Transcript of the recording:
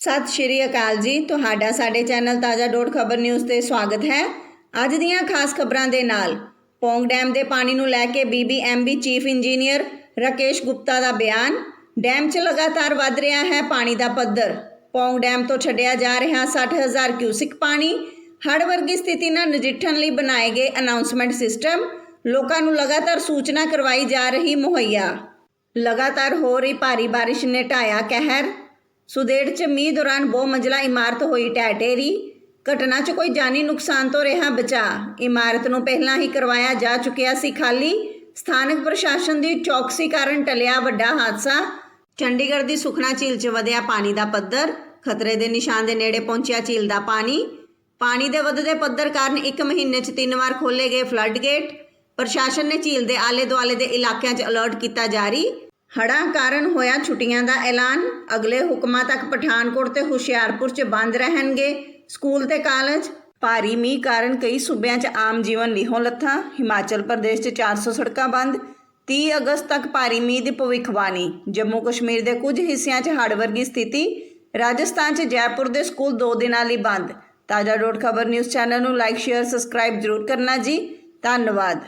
ਸਤਿ ਸ਼੍ਰੀ ਅਕਾਲ ਜੀ, ਤੁਹਾਡਾ ਸਾਡੇ ਚੈਨਲ ਤਾਜ਼ਾ ਡੋਟ ਖਬਰ ਨਿਊਜ਼ ਤੇ ਸਵਾਗਤ ਹੈ। ਅੱਜ ਦੀਆਂ ਖਾਸ ਖਬਰਾਂ ਦੇ ਨਾਲ ਪੌਂਗ ਡੈਮ ਦੇ ਪਾਣੀ ਨੂੰ ਲੈ ਕੇ BBMB chief engineer Rakesh Gupta ਦਾ ਬਿਆਨ। ਡੈਮ 'ਚ ਲਗਾਤਾਰ ਵੱਧ ਰਿਹਾ ਹੈ ਪਾਣੀ ਦਾ ਪੱਧਰ। ਪੌਂਗ ਡੈਮ ਤੋਂ ਛੱਡਿਆ ਜਾ ਰਿਹਾ 60000 ਕਿਊਸਿਕ ਪਾਣੀ। ਹੜ੍ਹ ਵਰਗੀ ਸਥਿਤੀ ਨਾਲ ਨਜਿੱਠਣ ਲਈ ਬਣਾਏ ਗਏ ਅਨਾਉਂਸਮੈਂਟ ਸਿਸਟਮ। ਲੋਕਾਂ ਨੂੰ ਲਗਾਤਾਰ ਸੂਚਨਾ ਕਰਵਾਈ ਜਾ ਰਹੀ ਮੁਹੱਈਆ। ਲਗਾਤਾਰ ਹੋ ਰਹੀ ਭਾਰੀ ਬਾਰਿਸ਼ ਨੇ ਢਾਇਆ ਕਹਿਰ। ਸੁਦੇੜ ਚ ਮੀਂਹ ਦੌਰਾਨ ਬਹੁ ਮੰਜ਼ਲਾ ਇਮਾਰਤ ਹੋਈ ਢਹਿ ਢੇਰੀ ਘਟਨਾ 'ਚ ਕੋਈ ਜਾਨੀ ਨੁਕਸਾਨ ਤੋਂ ਰਿਹਾ ਬਚਾ। ਇਮਾਰਤ ਨੂੰ ਪਹਿਲਾਂ ਹੀ ਕਰਵਾਇਆ ਜਾ ਚੁੱਕਿਆ ਸੀ ਖਾਲੀ। ਸਥਾਨਕ ਪ੍ਰਸ਼ਾਸਨ ਦੀ ਚੌਕਸੀ ਕਾਰਨ ਟਲਿਆ ਵੱਡਾ ਹਾਦਸਾ। ਚੰਡੀਗੜ੍ਹ ਦੀ ਸੁਖਨਾ ਝੀਲ 'ਚ ਵਧਿਆ ਪਾਣੀ ਦਾ ਪੱਧਰ। ਖਤਰੇ ਦੇ ਨਿਸ਼ਾਨ ਦੇ ਨੇੜੇ ਪਹੁੰਚਿਆ ਝੀਲ ਦਾ ਪਾਣੀ। ਪਾਣੀ ਦੇ ਵਧਦੇ ਪੱਧਰ ਕਾਰਨ ਇੱਕ ਮਹੀਨੇ 'ਚ ਤਿੰਨ ਵਾਰ ਖੋਲੇ ਗਏ ਫਲੱਡ ਗੇਟ। ਪ੍ਰਸ਼ਾਸਨ ਨੇ ਝੀਲ ਦੇ ਆਲੇ-ਦੁਆਲੇ ਦੇ ਇਲਾਕਿਆਂ 'ਚ ਅਲਰਟ ਕੀਤਾ ਜਾਰੀ। ਹੜ੍ਹਾਂ ਕਾਰਨ ਹੋਇਆ ਛੁੱਟੀਆਂ ਦਾ ਐਲਾਨ, ਅਗਲੇ ਹੁਕਮਾਂ ਤੱਕ ਪਠਾਨਕੋਟ ਤੇ ਹੁਸ਼ਿਆਰਪੁਰ 'ਚ ਬੰਦ ਰਹਿਣਗੇ। ਸਕੂਲ ਤੇ ਕਾਲਜ, ਭਾਰੀ ਮੀਂਹ ਕਾਰਨ ਕਈ ਸੂਬਿਆਂ 'ਚ ਆਮ ਜੀਵਨ ਲਿਹੋਂ ਲੱਥਾ। ਹਿਮਾਚਲ ਪ੍ਰਦੇਸ਼ 'ਚ 400 ਸੜਕਾਂ ਬੰਦ। 30 ਅਗਸਤ ਤੱਕ ਭਾਰੀ ਮੀਂਹ ਦੀ ਭਵਿੱਖਬਾਣੀ। ਜੰਮੂ ਕਸ਼ਮੀਰ ਦੇ ਕੁਝ ਹਿੱਸਿਆਂ 'ਚ ਹੜ੍ਹ ਵਰਗੀ ਸਥਿਤੀ। ਰਾਜਸਥਾਨ 'ਚ ਜੈਪੁਰ ਦੇ ਸਕੂਲ 2 ਦਿਨਾਂ ਲਈ ਬੰਦ। Taza dot Khabar news channel ਨੂੰ ਲਾਈਕ, ਸ਼ੇਅਰ, ਸਬਸਕ੍ਰਾਈਬ ਜ਼ਰੂਰ ਕਰਨਾ ਜੀ। ਧੰਨਵਾਦ।